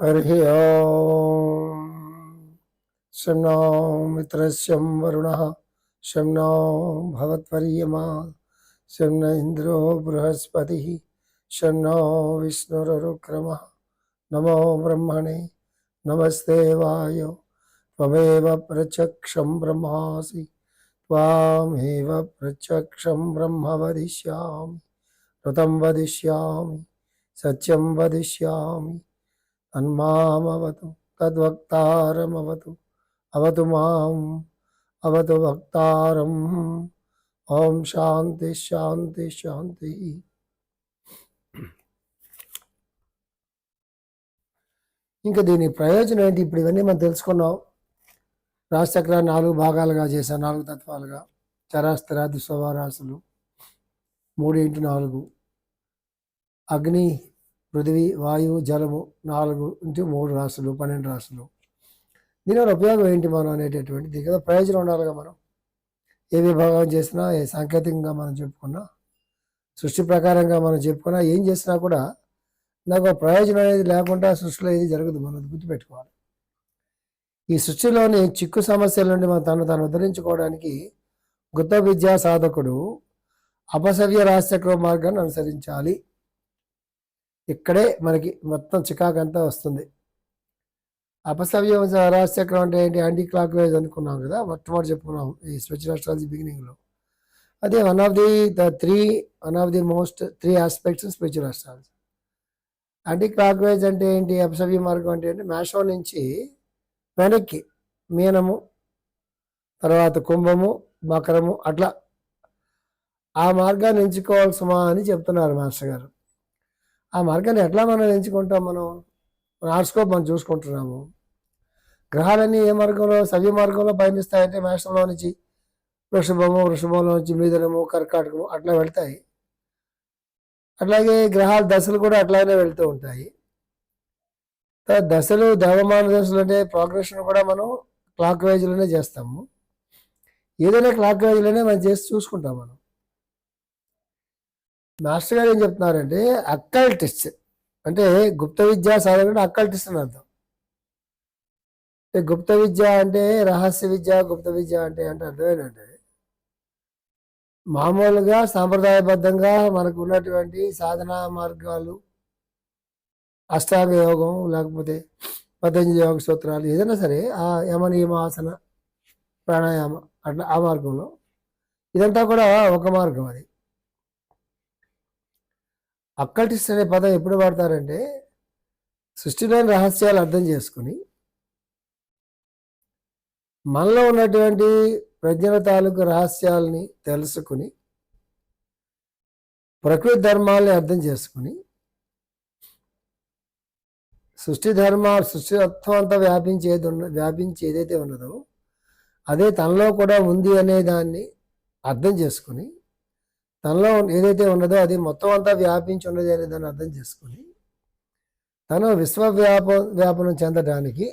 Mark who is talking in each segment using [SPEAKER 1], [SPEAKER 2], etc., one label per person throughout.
[SPEAKER 1] हरिः शं नो मित्रस्यं वरुणः। शं नो भवत्वर्यमा शं न इन्द्रो बृहस्पतिः। नमो ब्रह्मणे। नमस्ते वायो। त्वमेव प्रत्यक्षं ब्रह्मासि। त्वामेव प्रत्यक्षं ब्रह्म वदिष्यामि। ऋतं वदिष्यामि। सत्यं वदिष्यामि। అన్మామవతు తద్వక్తారమవతు అవతు మాం అవతు వక్తారం. ఓం శాంతి శాంతి శాంతి. ఇంకా దీని ప్రయోజనం ఏంటి? ఇప్పుడు ఇవన్నీ మనం తెలుసుకున్నాం. రాశిచక్ర నాలుగు భాగాలుగా చేశాం నాలుగు తత్వాలుగా. చరాస్తరాది స్వభారాసులు మూడింటి నాలుగు. అగ్ని పృథివీ వాయువు జలము నాలుగు నుంచి మూడు రాష్ట్రాలు పన్నెండు రాశులు. దీనివల్ల ఉపయోగం ఏంటి మనం అనేటటువంటి దీని కదా ప్రయోజనం ఉండాలిగా మనం. ఏ విభాగం చేసినా ఏ సాంకేతికంగా మనం చెప్పుకున్నా సృష్టి ప్రకారంగా మనం చెప్పుకున్నా ఏం చేసినా కూడా నాకు ఆ ప్రయోజనం అనేది లేకుండా సృష్టిలో ఏది జరగదు మనం గుర్తుపెట్టుకోవాలి. ఈ సృష్టిలోని చిక్కు సమస్యల నుండి మనం తను తను ఉద్ధరించుకోవడానికి గుత్త విద్యా సాధకుడు అపసవ్య రాశిచక్ర మార్గాన్ని అనుసరించాలి. ఇక్కడే మనకి మొత్తం చికాకు అంతా వస్తుంది. అపసవ్యం రాశిచక్రం అంటే ఏంటి? యాంటీ క్లాక్ వైజ్ అనుకున్నాం కదా? మొట్టమొదటి చెప్పుకున్నాం ఈ స్వచ్ఛ రాష్ట్రాలజీ బిగినింగ్లో అదే one of the the three one of the most three aspects spiritual astrology anticlockwise అంటే ఏంటి? అపసవ్య మార్గం అంటే ఏంటి? మేషం నుంచి వెనక్కి మీనము తర్వాత కుంభము మకరము అట్లా. ఆ మార్గాన్ని ఎంచుకోవాల్సమా అని చెప్తున్నారు మాస్టర్ గారు. ఆ మార్గాన్ని ఎట్లా మనం ఎంచుకుంటాం మనం? మన హార్స్కోప్ మనం చూసుకుంటున్నాము. గ్రహాలన్నీ ఏ మార్గంలో సవ్య మార్గంలో పయనిస్తాయంటే మేషంలో నుంచి వృషభము వృషభంలో నుంచి మీదనము కర్కాటకము అట్లా వెళ్తాయి. అట్లాగే గ్రహాల దశలు కూడా అట్లానే వెళ్తూ ఉంటాయి. దశలు దేవమాన దశలు అంటే ప్రోగ్రెషన్ కూడా మనం క్లాక్ వైజ్లోనే చేస్తాము. ఏదైనా క్లాక్ వైజ్లోనే మనం చేసి చూసుకుంటాం మనం. మాస్టర్ గారు ఏం చెప్తున్నారంటే అక్కల్టిస్ట్ అంటే గుప్త విద్యా సాధన అక్కల్టిస్ట్ అని అర్థం. అంటే గుప్త విద్య అంటే రహస్య విద్య గుప్త విద్య అంటే అంటే అర్థం మామూలుగా సాంప్రదాయబద్ధంగా మనకు ఉన్నటువంటి సాధనా మార్గాలు అష్టాంగ యోగం లేకపోతే పతంజలి యోగ సూత్రాలు ఏదైనా సరే ఆ యమ నియమాసన ప్రాణాయామ అట్లా ఆ మార్గంలో. ఇదంతా కూడా ఒక మార్గం అది. అక్కల్టిస్ట్ అనే పదం ఎప్పుడు వాడతారంటే సృష్టిలోని రహస్యాలు అర్థం చేసుకుని మనలో ఉన్నటువంటి ప్రజ్ఞల తాలూకు రహస్యాలని తెలుసుకుని ప్రకృతి ధర్మాల్ని అర్థం చేసుకుని సృష్టి ధర్మ సృష్టి తత్వం అంతా వ్యాపించేది ఉన్న వ్యాపించి ఏదైతే ఉన్నదో అదే తనలో కూడా ఉంది అనే దాన్ని అర్థం చేసుకుని తనలో ఏదైతే ఉన్నదో అది మొత్తం అంతా వ్యాపించి ఉన్నది అనే దాన్ని అర్థం చేసుకుని తను విశ్వవ్యాప వ్యాపనం చెందడానికి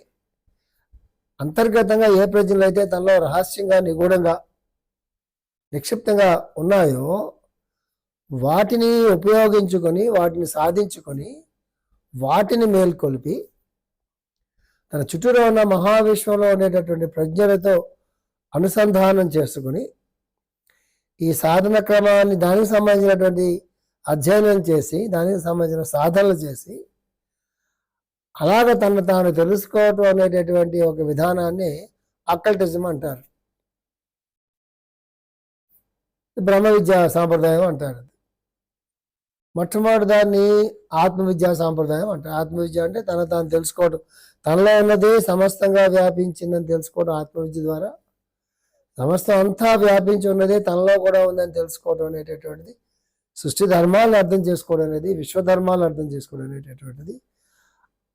[SPEAKER 1] అంతర్గతంగా ఏ ప్రజలు అయితే తనలో రహస్యంగా నిగూఢంగా నిక్షిప్తంగా ఉన్నాయో వాటిని ఉపయోగించుకొని వాటిని సాధించుకొని వాటిని మేల్కొల్పి తన చుట్టూలో ఉన్న మహావిశ్వంలో ఉండేటటువంటి ప్రజ్ఞలతో అనుసంధానం చేసుకుని ఈ సాధన క్రమాన్ని దానికి సంబంధించినటువంటి అధ్యయనం చేసి దానికి సంబంధించిన సాధనలు చేసి అలాగ తను తాను తెలుసుకోవటం అనేటటువంటి ఒక విధానాన్ని అక్కల్టిజం అంటారు. బ్రహ్మ విద్యా సాంప్రదాయం అంటారు. మొట్టమొదటి దాన్ని ఆత్మవిద్యా సాంప్రదాయం అంటారు. ఆత్మవిద్య అంటే తన తాను తెలుసుకోవడం తనలో ఉన్నది సమస్తంగా వ్యాపించిందని తెలుసుకోవడం ఆత్మవిద్య ద్వారా సమస్తం అంతా వ్యాపించి ఉన్నదే తనలో కూడా ఉందని తెలుసుకోవడం అనేటటువంటిది. సృష్టి ధర్మాలను అర్థం చేసుకోవడం అనేది విశ్వధర్మాలను అర్థం చేసుకోవడం అనేటటువంటిది.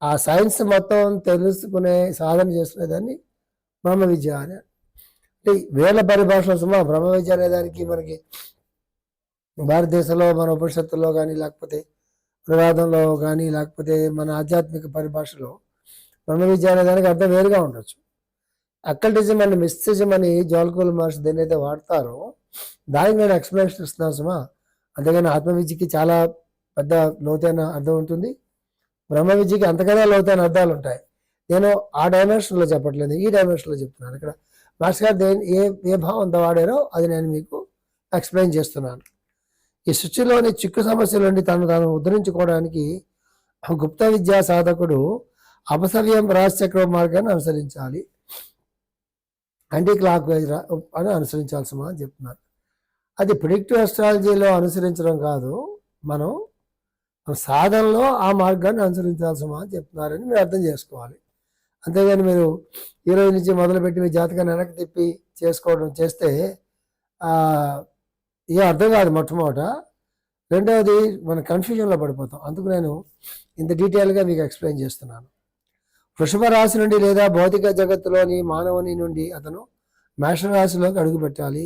[SPEAKER 1] ఆ సైన్స్ మొత్తం తెలుసుకునే సాధన చేసుకునే దాన్ని బ్రహ్మ విద్య అని. అంటే వేల పరిభాషలో సుమా బ్రహ్మ విద్య అనే దానికి మనకి భారతదేశంలో మన ఉపనిషత్తుల్లో కానీ లేకపోతే అనువాదంలో కానీ లేకపోతే మన ఆధ్యాత్మిక పరిభాషలో బ్రహ్మ విద్య అనే దానికి అర్థం వేరుగా ఉండొచ్చు. అక్కల్టిజం అండ్ మిస్టిజం అని జోల్కోల్ మహర్షి దేని అయితే వాడతారో దానికి నేను ఎక్స్ప్లెనేషన్ ఇస్తున్నాను సుమా. అంతేగాని ఆత్మవిద్యకి చాలా పెద్ద లోతైన అర్థం ఉంటుంది. బ్రహ్మ విద్యకి అంతకన్నా లోతైన అర్థాలు ఉంటాయి. నేను ఆ డైమెన్షన్లో చెప్పట్లేదు ఈ డైమెన్షన్లో చెప్తున్నాను ఇక్కడ. మాస్టర్ గారు దేని ఏ ఏ భావంతో వాడారో అది నేను మీకు ఎక్స్ప్లెయిన్ చేస్తున్నాను. ఈ సృష్టిలోని చిక్కు సమస్య నుండి తను తాను ఉద్ధరించుకోవడానికి గుప్త విద్యా సాధకుడు అపసవ్యం రాజచక్ర మార్గాన్ని అనుసరించాలి. యాంటీ క్లాక్ వైజ్ అని అనుసరించాల్సమా అని చెప్తున్నారు. అది ప్రిడిక్టివ్ అస్ట్రాలజీలో అనుసరించడం కాదు మనం మన సాధనలో ఆ మార్గాన్ని అనుసరించాల్సిన అని చెప్తున్నారని మీరు అర్థం చేసుకోవాలి. అంతేగాని మీరు ఈ రోజు నుంచి మొదలుపెట్టి మీ జాతకాన్ని వెనక్కి తిప్పి చేసుకోవడం చేస్తే ఏ అర్థం కాదు మొట్టమొదట. రెండవది మన కన్ఫ్యూజన్లో పడిపోతాం. అందుకు నేను ఇంత డీటెయిల్గా మీకు ఎక్స్ప్లెయిన్ చేస్తున్నాను. వృషభ రాశి నుండి లేదా భౌతిక జగత్తులోని మానవుని నుండి అతను మేషరాశిలోకి అడుగుపెట్టాలి.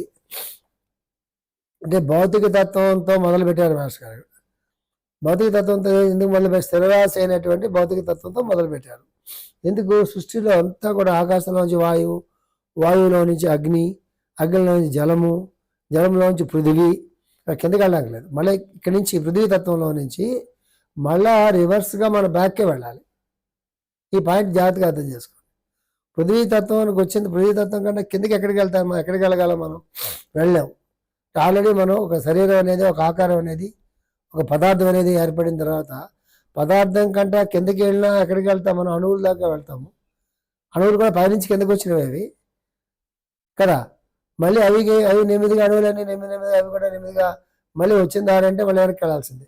[SPEAKER 1] అంటే భౌతిక తత్వంతో మొదలు పెట్టారు మాస్టర్ భౌతిక తత్వంతో ఎందుకు మొదలు స్థిరరాశి అయినటువంటి భౌతిక తత్వంతో మొదలు పెట్టారు ఎందుకు? సృష్టిలో అంతా కూడా ఆకాశంలోంచి వాయువు వాయువులో నుంచి అగ్ని అగ్నిలో నుంచి జలము జలంలో నుంచి పృథివీ. కిందకి వెళ్ళడానికి లేదు. మళ్ళీ ఇక్కడి నుంచి పృథివీ తత్వంలో నుంచి మళ్ళా రివర్స్గా మన బ్యాక్కే వెళ్ళాలి. ఈ పాయింట్ జాగ్రత్తగా అర్థం చేసుకోండి. పృథ్వీతత్వానికి వచ్చింది పృథ్వీతత్వం కంటే కిందకి ఎక్కడికి వెళ్తాం మనం ఎక్కడికి వెళ్ళగలం మనం? వెళ్ళాం ఆల్రెడీ మనం ఒక శరీరం అనేది ఒక ఆకారం అనేది ఒక పదార్థం అనేది ఏర్పడిన తర్వాత పదార్థం కంటే కిందకి వెళ్ళినా ఎక్కడికి వెళ్తాం? మనం అణువుల దాకా వెళ్తాము. అణువులు కూడా పైనుంచి కిందకి వచ్చినవి అవి. కదా? మళ్ళీ అవి అవి నెమ్మదిగా అణువులన్నీ నెమ్మది నెమ్మది అవి కూడా నెమ్మదిగా మళ్ళీ వచ్చిన దారంటే మళ్ళీ వెనక్కి వెళ్ళాల్సిందే.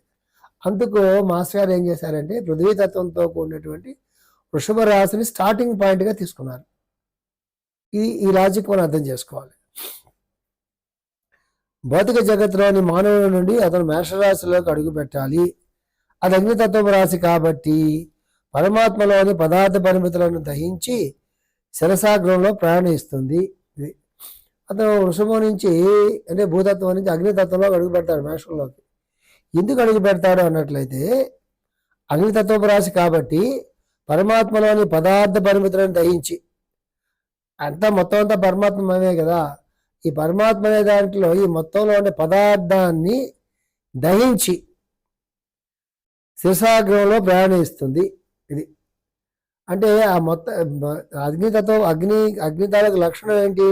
[SPEAKER 1] అందుకు మాస్టర్ గారు ఏం చేశారంటే పృథ్వీతత్వంతో కూడినటువంటి వృషభ రాశిని స్టార్టింగ్ పాయింట్గా తీసుకున్నారు. ఈ ఈ లాజిక్ మనం అర్థం చేసుకోవాలి. భౌతిక జగత్తులోని మానవుల నుండి అతను మేషరాశిలోకి అడుగు పెట్టాలి. అది అగ్నితత్వం రాశి కాబట్టి పరమాత్మలోని పదార్థ పరిమితులను దహించి శిరసాగ్రంలో ప్రయాణిస్తుంది. ఇది అతను వృషభం నుంచి అంటే భూతత్వం నుంచి అగ్నితత్వంలో అడుగు పెడతాడు మేషంలోకి. ఎందుకు అడుగు పెడతాడు అన్నట్లయితే అగ్నితత్వపు రాశి కాబట్టి పరమాత్మలోని పదార్థ పరిమితులను దహించి. అంతా మొత్తం అంతా పరమాత్మమే కదా. ఈ పరమాత్మ అనే దాంట్లో ఈ మొత్తంలో ఉండే పదార్థాన్ని దహించి శిరసాగ్రంలో ప్రయాణిస్తుంది ఇది. అంటే ఆ మొత్తం అగ్నితత్వం అగ్ని అగ్నితాలకు లక్షణం ఏంటి?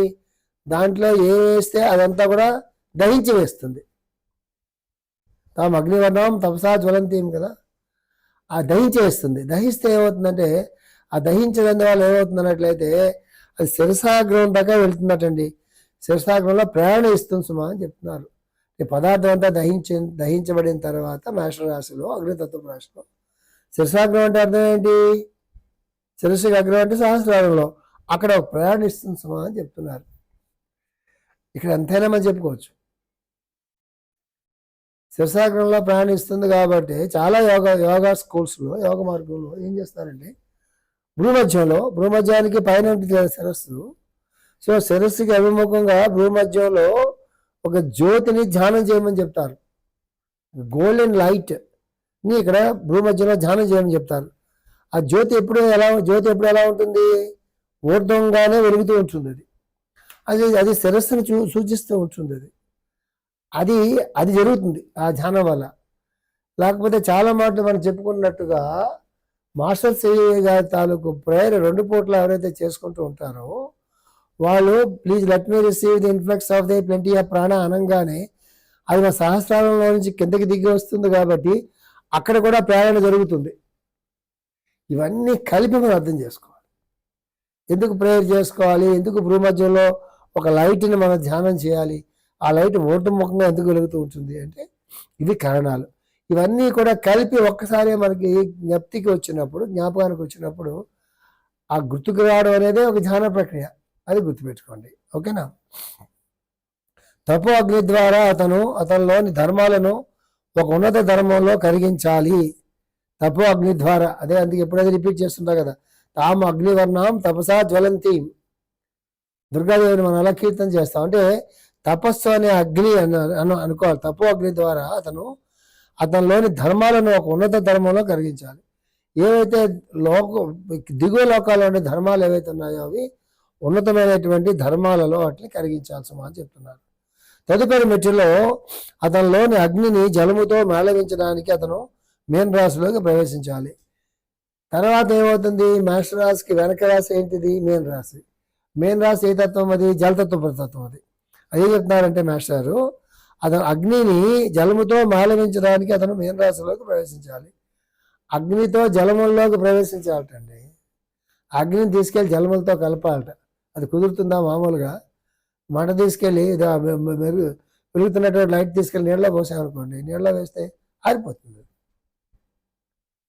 [SPEAKER 1] దాంట్లో ఏ వేస్తే అదంతా కూడా దహించి వేస్తుంది. తాము అగ్నివర్ణం తపసా జ్వలంతీం కదా. ఆ దహించేస్తుంది. దహిస్తే ఏమవుతుందంటే ఆ దహించడం వల్ల ఏమవుతుందన్నట్లయితే అది శిరసాగ్రహం దాకా వెళ్తున్నట్టండి శిరసాగ్రహంలో ప్రయాణం ప్రయాణిస్తుంది సుమా అని చెప్తున్నారు. ఈ పదార్థం అంతా దహించి దహించబడిన తర్వాత మేష రాశిలో అగ్నితత్వ రాశిలో. శిరసాగ్రహం అంటే అర్థం ఏంటి? శిరస్సు అగ్రహం అంటే సహస్రారంలో అక్కడ ప్రయాణిస్తుంది సుమా అని చెప్తున్నారు. ఇక్కడ ఎంతైనా మనం చెప్పుకోవచ్చు. శిరసాగ్రంలో ప్రయాణిస్తుంది కాబట్టి చాలా యోగా యోగా స్కూల్స్లో యోగ మార్గంలో ఏం చేస్తారంటే భూమధ్యంలో భూమధ్యానికి పైన ఉంటుంది శిరస్సు. సో శిరస్సుకి అభిముఖంగా భూమధ్యంలో ఒక జ్యోతిని ధ్యానం చేయమని చెప్తారు. గోల్డెన్ లైట్ని ఇక్కడ భూమధ్యంలో ధ్యానం చేయమని చెప్తారు. ఆ జ్యోతి ఎప్పుడు ఎలా జ్యోతి ఎప్పుడు ఎలా ఉంటుంది? ఊర్ధ్వంగానే వెలుగుతూ ఉంటుంది అది అది శిరస్సును సూచిస్తూ ఉంటుంది అది అది అది జరుగుతుంది ఆ ధ్యానం వల్ల. లేకపోతే చాలా మాటలు మనం చెప్పుకున్నట్టుగా మాస్టర్ గారి తాలూకు ప్రేయర్ రెండు పూట్ల ఎవరైతే చేసుకుంటూ ఉంటారో వాళ్ళు please let me receive the influx of the plenty of prana అనగానే అది మా సహస్రాలలో నుంచి కిందకి దిగి వస్తుంది కాబట్టి అక్కడ కూడా ప్రేరణ జరుగుతుంది. ఇవన్నీ కలిపి మనం అర్థం చేసుకోవాలి. ఎందుకు ప్రేయర్ చేసుకోవాలి? ఎందుకు భూమధ్యంలో ఒక లైట్ని మనం ధ్యానం చేయాలి? ఆ లైట్ ఓటుముఖంగా ఎందుకు వెలుగుతూ ఉంటుంది అంటే ఇవి కారణాలు. ఇవన్నీ కూడా కలిపి ఒక్కసారి మనకి జ్ఞప్తికి వచ్చినప్పుడు జ్ఞాపకానికి వచ్చినప్పుడు ఆ గుర్తుకు రావడం అనేది ఒక ధ్యాన ప్రక్రియ. అది గుర్తుపెట్టుకోండి. ఓకేనా? తపో అగ్ని ద్వారా అతను అతనిలోని ధర్మాలను ఒక ఉన్నత ధర్మంలో కరిగించాలి. తపో అగ్ని ద్వారా. అదే అందుకే ఎప్పుడైతే రిపీట్ చేస్తుంటా కదా తాము అగ్నివర్ణం తపసా జ్వలంతి. దుర్గాదేవిని మనం అలా కీర్తన చేస్తాం? అంటే తపస్సు అనే అగ్ని అని అనుకోవాలి. తపో అగ్ని ద్వారా అతను అతనిలోని ధర్మాలను ఒక ఉన్నత ధర్మంలో కరిగించాలి. ఏవైతే లోక దిగువ లోకాల్లో ధర్మాలు ఏవైతే ఉన్నాయో అవి ఉన్నతమైనటువంటి ధర్మాలలో వాటిని కరిగించాల్సిన అని చెప్తున్నారు. తదుపరి మెట్టులో అతనిలోని అగ్నిని జలముతో మేళవించడానికి అతను మేన్ రాశిలోకి ప్రవేశించాలి. తర్వాత ఏమవుతుంది? మాస్టర్ రాశికి వెనక రాశి ఏంటిది? మెయిన్ రాశి. మేన్ రాశి ఏ తత్వం అది? జలతత్వ తత్వం అది. అదే చెప్తున్నారంటే మాస్టారు అతను అగ్నిని జలముతో మాలవించడానికి అతను మీనరాశిలోకి ప్రవేశించాలి. అగ్నితో జలముల్లోకి ప్రవేశించాలటండి. అగ్నిని తీసుకెళ్ళి జలములతో కలపాలట. అది కుదురుతుందా మామూలుగా? మంట తీసుకెళ్ళి మెరుగు పెరుగుతున్నటువంటి లైట్ తీసుకెళ్ళి నీళ్ళలో పోసామనుకోండి నీళ్ళలో వేస్తే ఆరిపోతుంది.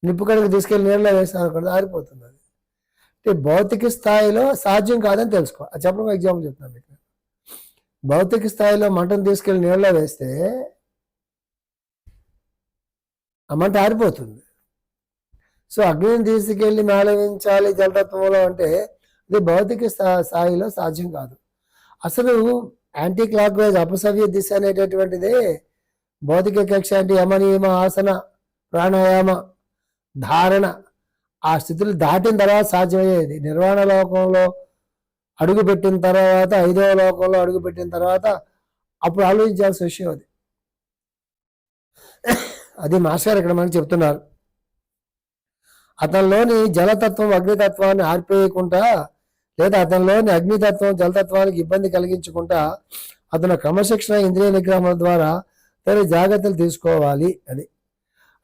[SPEAKER 1] నిప్పు కడుగు తీసుకెళ్ళి నీళ్ళలో వేసామనుకోండి ఆరిపోతుంది అది. అంటే భౌతిక స్థాయిలో సాధ్యం కాదని తెలుసుకో అది చెప్పడం ఎగ్జాంపుల్ చెప్తాను మీకు. భౌతిక స్థాయిలో మంటను తీసుకెళ్ళి నీళ్ళలో వేస్తే ఆ మంట ఆరిపోతుంది. సో అగ్నిని తీసుకెళ్ళి మేళవించాలి జలతత్వంలో అంటే ఇది భౌతిక స్థాయిలో సాధ్యం కాదు. అసలు యాంటీ క్లాక్ వైజ్ అపసవ్య దిశ అనేటటువంటిది భౌతిక కక్ష అంటే యమనియమ ఆసన ప్రాణాయామ ధారణ. ఆ స్థితులు దాటిన తర్వాత సాధ్యమయ్యేది. నిర్వాణ లోకంలో అడుగుపెట్టిన తర్వాత ఐదవ లోకంలో అడుగుపెట్టిన తర్వాత అప్పుడు ఆలోచించాల్సిన విషయం అది. అది మాస్టర్ ఇక్కడ మనకి చెప్తున్నారు. అతనిలోని జలతత్వం అగ్నితత్వాన్ని ఆర్పేయకుండా లేదా అతనిలోని అగ్నితత్వం జలతత్వానికి ఇబ్బంది కలిగించకుండా అతను క్రమశిక్షణ ఇంద్రియ నిగ్రహం ద్వారా తన జాగ్రత్తలు తీసుకోవాలి అది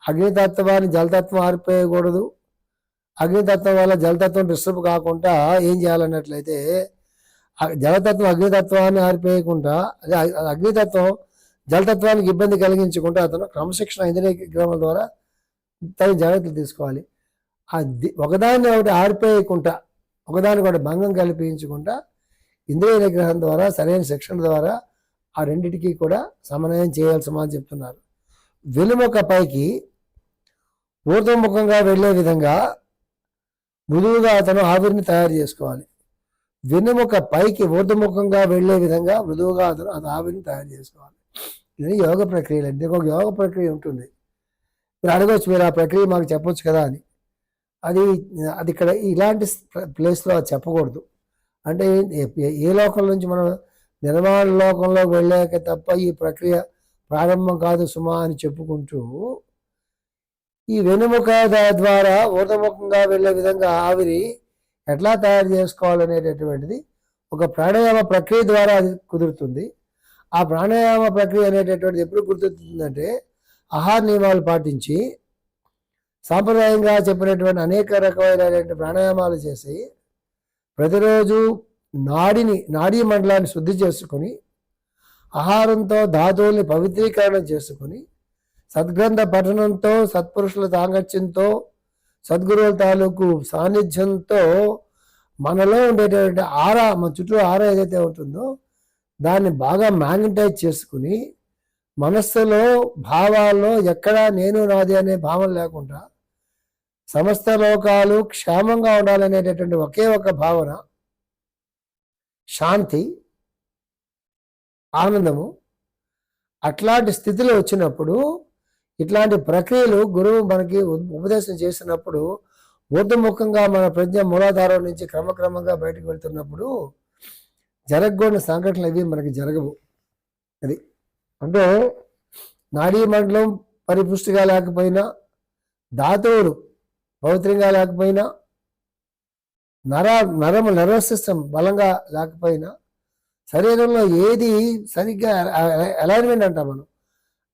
[SPEAKER 1] అగ్నితత్వాన్ని జలతత్వం ఆర్పేయకూడదు. అగ్నితత్వం వల్ల జలతత్వం డిస్టర్బ్ కాకుండా ఏం చేయాలన్నట్లయితే జలతత్వం అగ్నితత్వాన్ని ఆరిపేయకుండా అదే అగ్నితత్వం జలతత్వానికి ఇబ్బంది కలిగించకుండా అతను క్రమశిక్షణ ఇంద్రియ నిగ్రహం ద్వారా తగిన జాగ్రత్తలు తీసుకోవాలి. అది ఒకదాన్ని ఒకటి ఆరిపేయకుండా ఒకదాని ఒకటి భంగం కల్పించకుండా ఇంద్రియ నిగ్రహం ద్వారా సరైన శిక్షణ ద్వారా ఆ రెండింటికి కూడా సమన్వయం చేయాల్సి మనం చెప్తున్నారు. వెలుముక పైకి ఊర్ధముఖంగా వెళ్ళే విధంగా మృదువుగా అతను ఆవిరిని తయారు చేసుకోవాలి. వెన్నెముక పైకి ఊర్ధముఖంగా వెళ్ళే విధంగా మృదువుగా అతను అది ఆవిరిని తయారు చేసుకోవాలి. ఇది యోగ ప్రక్రియలు. అంటే ఒక యోగ ప్రక్రియ ఉంటుంది. మీరు అడగవచ్చు మీరు ఆ ప్రక్రియ మాకు చెప్పొచ్చు కదా అని. అది అది ఇక్కడ ఇలాంటి ప్లేస్లో అది చెప్పకూడదు. అంటే ఏ- ఏ లోకం నుంచి మనం నిర్మాణ లోకంలోకి వెళ్ళాక తప్ప ఈ ప్రక్రియ ప్రారంభం కాదు సుమా అని చెప్పుకుంటూ ఈ వెనుముక ద్వారా ఊర్ధముఖంగా వెళ్ళే విధంగా ఆవిరి ఎట్లా తయారు చేసుకోవాలనేటటువంటిది ఒక ప్రాణాయామ ప్రక్రియ ద్వారా అది కుదురుతుంది. ఆ ప్రాణాయామ ప్రక్రియ అనేటటువంటిది ఎప్పుడు గుర్తుంటుందంటే ఆహార నియమాలు పాటించి సాంప్రదాయంగా చెప్పినటువంటి అనేక రకమైనటువంటి ప్రాణాయామాలు చేసి ప్రతిరోజు నాడిని నాడీ మండలాన్ని శుద్ధి చేసుకొని ఆహారంతో ధాతువుల్ని పవిత్రీకరణ చేసుకొని సద్గ్రంథ పఠనంతో సత్పురుషుల సాంగత్యంతో సద్గురువుల తాలూకు సాన్నిధ్యంతో మనలో ఉండేటటువంటి ఆరా మన చుట్టూ ఆరా ఏదైతే ఉంటుందో దాన్ని బాగా మ్యాగ్నటైజ్ చేసుకుని మనస్సులో భావాల్లో ఎక్కడా నేను నాది అనే భావం లేకుండా సమస్త లోకాలు క్షేమంగా ఉండాలనేటటువంటి ఒకే ఒక భావన శాంతి ఆనందము. అట్లాంటి స్థితిలో వచ్చినప్పుడు ఇట్లాంటి ప్రక్రియలు గురువు మనకి ఉపదేశం చేసినప్పుడు ఊర్ధముఖంగా మన ప్రజ్ఞ మూలాధారం నుంచి క్రమక్రమంగా బయటకు వెళ్తున్నప్పుడు జరగకూడని సంఘటనలు ఇవి మనకి జరగవు. అది అంటే నాడీ మండలం పరిపుష్టిగా లేకపోయినా ధాతువులు పవిత్రంగా లేకపోయినా నర నరము నర్వస్ సిస్టమ్ బలంగా లేకపోయినా శరీరంలో ఏది సరిగ్గా అలైన్మెంట్ అంటాం మనం.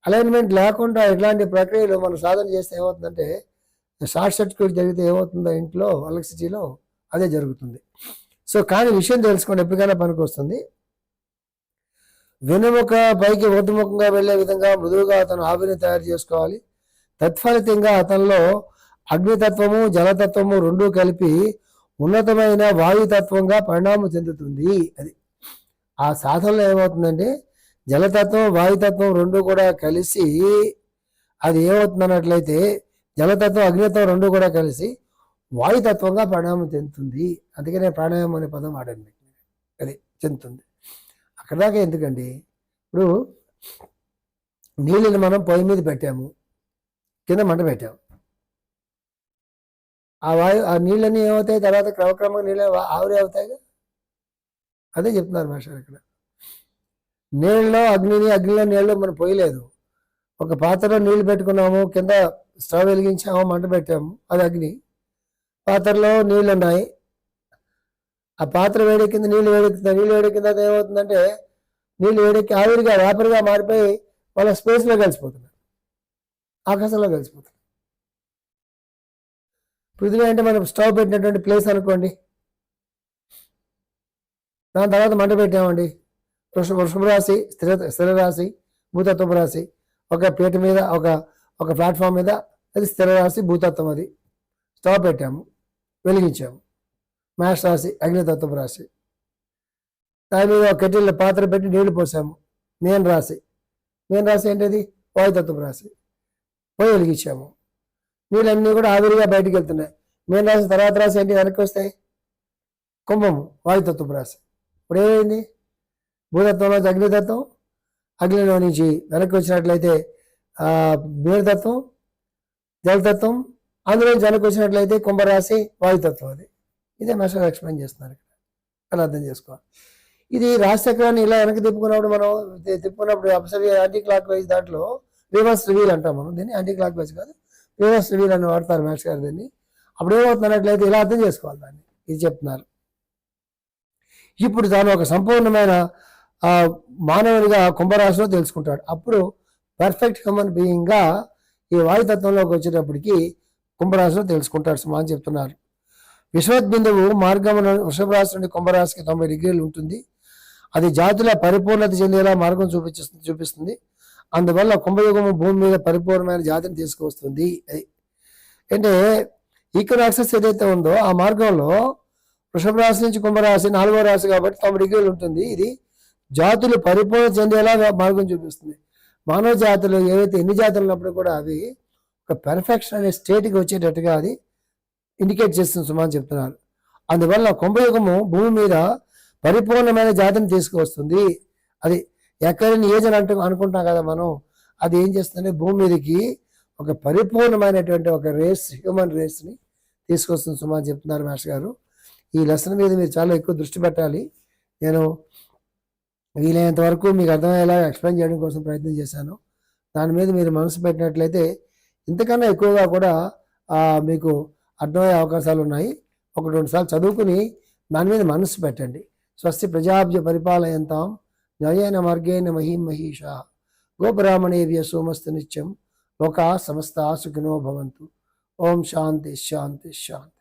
[SPEAKER 1] అలైన్మెంట్ లేకుండా ఇట్లాంటి ప్రక్రియలు మనం సాధన చేస్తే ఏమవుతుందంటే షార్ట్ సర్క్యూట్ జరిగితే ఏమవుతుందో ఇంట్లో ఎలక్ట్రిసిటీలో అదే జరుగుతుంది. సో కానీ విషయం తెలుసుకోండి ఎప్పటికైనా పనికి వస్తుంది వెనుముక పైకి ఊర్ధముఖంగా వెళ్ళే విధంగా మృదువుగా అతను ఆవిరిని తయారు చేసుకోవాలి. తత్ఫలితంగా అతనిలో అగ్నితత్వము జలతత్వము రెండూ కలిపి ఉన్నతమైన వాయుతత్వంగా పరిణామం చెందుతుంది. అది. ఆ సాధనలో ఏమవుతుందంటే జలతత్వం వాయుతత్వం రెండు కూడా కలిసి అది ఏమవుతుంది అన్నట్లయితే జలతత్వం అగ్నితత్వం రెండు కూడా కలిసి వాయుతత్వంగా పరిణామం చెందుతుంది. అందుకనే ప్రాణాయామం అనే పదం వాడండి. అది చెందుతుంది. అక్కడ దాకా ఎందుకండి? ఇప్పుడు నీళ్ళని మనం పొయ్యి మీద పెట్టాము. కింద మంట పెట్టాము. ఆ వాయు ఆ నీళ్ళన్నీ ఏమవుతాయి? తర్వాత క్రమక్రమంగా నీళ్ళు ఆవిరి అవుతాయి అదే చెప్తున్నారు మాస్టర్ ఇక్కడ. నీళ్ళలో అగ్నిని అగ్నిలో నీళ్ళు మనం పోయలేదు. ఒక పాత్రలో నీళ్ళు పెట్టుకున్నాము కింద స్టవ్ వెలిగించాము మంట పెట్టాము అది అగ్ని. పాత్రలో నీళ్ళు ఉన్నాయి ఆ పాత్ర వేడెక్కింది నీళ్ళు వేడెక్కుతుంది నీళ్ళు వేడెక్కిన తర్వాత ఏమవుతుందంటే నీళ్ళు వేడెక్కి ఆవిరిగా వేపరిగా మారిపోయి వాళ్ళ స్పేస్లో కలిసిపోతున్నారు ఆకాశంలో కలిసిపోతున్నారు పృథ్వీ అంటే మనం స్టవ్ పెట్టినటువంటి ప్లేస్ అనుకోండి. దాని తర్వాత మంట పెట్టామండి. వృష వృషభ రాశి స్థిర స్థిర రాశి భూతత్వపు రాశి ఒక పీట మీద ఒక ఒక ప్లాట్ఫామ్ మీద అది స్థిర రాశి భూతత్వం అది. స్టవ్ పెట్టాము. వెలిగించాము. మ్యాష్ రాశి అగ్నితత్వపు రాశి దాని మీద ఒక కెటిల్ పాత్ర పెట్టి నీళ్ళు పోసాము. మేన్ రాశి. మేన్ రాశి ఏంటిది? వాయుతత్వం రాశి పోయి వెలిగించాము. నీళ్ళన్నీ కూడా ఆవిరిగా బయటికి వెళ్తున్నాయి. మేన్ రాశి తర్వాత రాశి ఏంటి? వెనక్కి వస్తాయి. కుంభము వాయుతత్వం రాశి ఇప్పుడు ఏమైంది? భూతత్వంలో అగ్నితత్వం అగ్నిలో నుంచి వెనక్కి వచ్చినట్లయితే ఆ, మేరుతత్వం జలతత్వం అందులో వెనక్కి వచ్చినట్లయితే కుంభరాశి వాయుతత్వం అది. ఇదే మెసేజ్ ఎక్స్ప్లెయిన్ చేస్తున్నారు ఇక్కడ. అలా అర్థం చేసుకోవాలి? ఇది రాశిచక్రాన్ని ఇలా వెనక్కి తిప్పుకున్నప్పుడు మనం తిప్పుకున్నప్పుడు అబ్సర్వ్ యాంటీ క్లాక్ వైజ్ దాంట్లో రివర్స్ రివీల్ అంటాం మనం దీన్ని. యాంటీ క్లాక్ వైజ్ కాదు. రివర్స్ రివీల్ అని వాడతారు మ్యాథ్స్ గారు దీన్ని. అప్పుడు ఏమవుతున్నట్లయితే ఇలా అర్థం చేసుకోవాలి దాన్ని. ఇది చెప్తున్నారు. ఇప్పుడు తాను ఒక సంపూర్ణమైన ఆ, మానవునిగా కుంభరాశిలో తెలుసుకుంటాడు. అప్పుడు పర్ఫెక్ట్ హ్యూమన్ బీయింగ్గా ఈ వాయుతత్వంలోకి వచ్చేటప్పటికి కుంభరాశిలో తెలుసుకుంటాడు సుమా అని చెప్తున్నారు. విశ్వత్ బిందువు మార్గమున వృషభ రాశి నుండి కుంభరాశికి తొంభై డిగ్రీలు ఉంటుంది. అది జాతుల పరిపూర్ణత చెందేలా మార్గం చూపించేస్తుంది చూపిస్తుంది. అందువల్ల కుంభయుగము భూమి మీద పరిపూర్ణమైన జాతిని తీసుకువస్తుంది. అది అంటే ఈక్వరాక్సెస్ ఏదైతే ఉందో ఆ మార్గంలో వృషభ రాశి నుంచి కుంభరాశి నాలుగో రాశి కాబట్టి తొంభై డిగ్రీలు ఉంటుంది. ఇది జాతులు పరిపూర్ణ చెందేలా మార్గం చూపిస్తుంది. మానవ జాతులు ఏవైతే ఎన్ని జాతులు ఉన్నప్పుడు కూడా అవి ఒక పెర్ఫెక్షన్ అనే స్టేట్కి వచ్చేటట్టుగా అది ఇండికేట్ చేస్తుంది సుమా అని చెప్తున్నారు. అందువల్ల కుంభయుగము భూమి మీద పరిపూర్ణమైన జాతిని తీసుకువస్తుంది. అది ఎక్కడని ఏజ్ అని అంటూ అనుకుంటాం కదా మనం. అది ఏం చేస్తుందంటే భూమి మీదకి ఒక పరిపూర్ణమైనటువంటి ఒక రేస్ హ్యూమన్ రేస్ని తీసుకొస్తుంది సుమా అని చెప్తున్నారు మాస్టర్ గారు. ఈ లెసన్ మీద మీరు చాలా ఎక్కువ దృష్టి పెట్టాలి. నేను వీలైనంత వరకు మీకు అర్థమయ్యేలా ఎక్స్ప్లెయిన్ చేయడం కోసం ప్రయత్నం చేశాను. దాని మీద మీరు మనసు పెట్టినట్లయితే ఇంతకన్నా ఎక్కువగా కూడా మీకు అర్థమయ్యే అవకాశాలు ఉన్నాయి. ఒకటి రెండు సార్లు చదువుకుని దాని మీద మనసు పెట్టండి. స్వస్తి ప్రజాభ్య పరిపాలయంతాం. జయైన మార్గేణ మహిం మహిష. గోబ్రాహ్మణేభ్య సోమస్తు నిత్యం. లోకా సమస్త సుఖినో భవంతు. ఓం శాంతి శాంతి శాంతి.